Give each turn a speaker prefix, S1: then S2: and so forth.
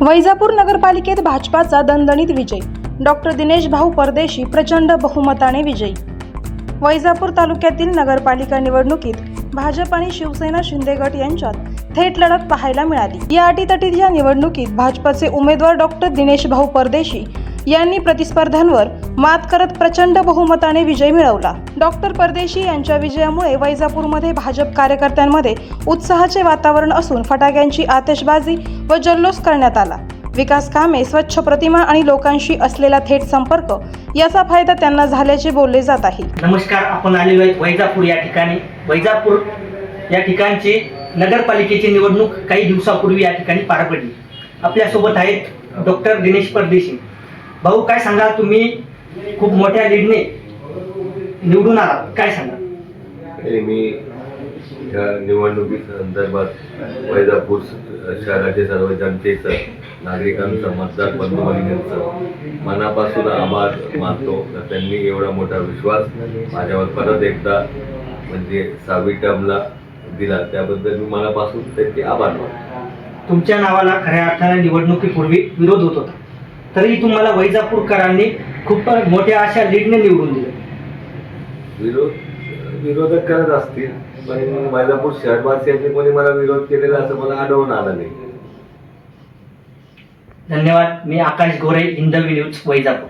S1: वैजापूर नगरपालिकेत भाजपाचा दणदणीत विजय. डॉक्टर दिनेश भाऊ परदेशी प्रचंड बहुमताने विजयी. वैजापूर तालुक्यातील नगरपालिका निवडणुकीत भाजप आणि शिवसेना शिंदे गट यांच्यात थेट लढत पाहायला मिळाली. या अटीतटीत या निवडणुकीत भाजपचे उमेदवार डॉक्टर दिनेश भाऊ परदेशी यांनी प्रतिस्पर्ध्यांवर मात करत प्रचंड बहुमताने विजय मिळवला. डॉक्टर परदेशी यांच्या विजयामुळे वैजापूरमध्ये भाजप कार्यकर्त्यांमध्ये उत्साहाचे वातावरण असून फटाक्यांची आतषबाजी व जल्लोष करण्यात आला. विकास कामे स्वच्छ प्रतिमा आणि लोकांशी असलेला थेट संपर्क याचा फायदा त्यांना झाल्याचे बोलले जात आहे.
S2: नमस्कार आपण आलेलो आहेत वैजापूर या ठिकाणी. वैजापूर या ठिकाणची नगरपालिकेची निवडणूक काही दिवसापूर्वी या ठिकाणी पार पडली. आपल्यासोबत आहेत डॉक्टर दिनेश परदेशी. भाऊ काय सांगाल तुम्ही? खूप मोठ्या लीडने निवडून आलात काय सांगाल?
S3: हे मी या निवडणुकी संदर्भात वैजापूर शहराचे सर्व जनतेचं नागरिकांचं मतदार बंधू भगिनींचं मनापासून आभार मानतो. तर त्यांनी एवढा मोठा विश्वास माझ्यावर परत एकदा म्हणजे सहावी टर्मला दिला. त्याबद्दल मी मनापासून त्यांचे आभार मानतो.
S2: तुमच्या नावाला खऱ्या अर्थाने निवडणुकीपूर्वी विरोध होत होता. तरी तुम्हाला वैजापूरकरांनी खूप मोठ्या अशा लीडने निवडून दिलं.
S3: विरोध विरोधक करत असतील पण वैजापूर शहरवासियांनी कोणी मला विरोध केलेला असं मला आढळून आलं नाही.
S2: धन्यवाद. मी आकाश गोरे हिंदवी न्यूज वैजापूर.